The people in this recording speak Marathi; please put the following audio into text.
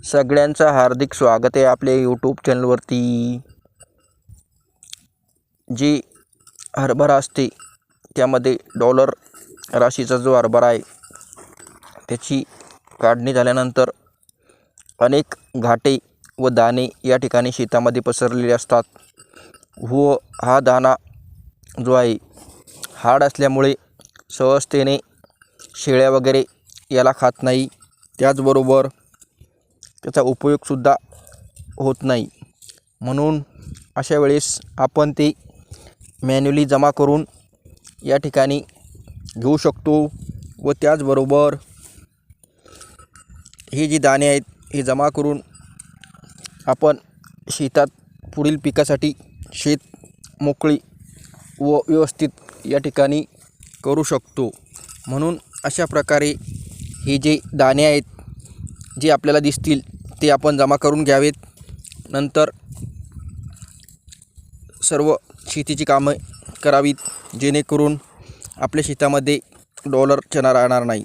सगळ्यांचं हार्दिक स्वागत आहे आपल्या यूट्यूब चॅनलवरती जी हरभरा असते त्यामध्ये डॉलर राशीचा जो हरभरा आहे त्याची काढणी झाल्यानंतर अनेक घाटे व दाणे या ठिकाणी शेतामध्ये पसरलेले असतात. व हा दाणा जो आहे हाड असल्यामुळे सहजतेने शेळ्या वगैरे याला खात नाही. त्याचबरोबर त्याचा उपयोगसुद्धा होत नाही. म्हणून अशा वेळेस आपण ते मॅन्युअली जमा करून या ठिकाणी घेऊ शकतो व त्याचबरोबर हे जे दाणे आहेत हे जमा करून आपण शेतात पुढील पिकासाठी शेत मोकळी व व्यवस्थित या ठिकाणी करू शकतो. म्हणून अशा प्रकारे हे जे दाणे आहेत जे आपल्याला दिसतील ते आपण जमा करून घ्यावेत. नंतर सर्व शेतीची कामं करावीत जेणेकरून आपल्या शेतामध्ये डॉलर चणा राहणार नाही.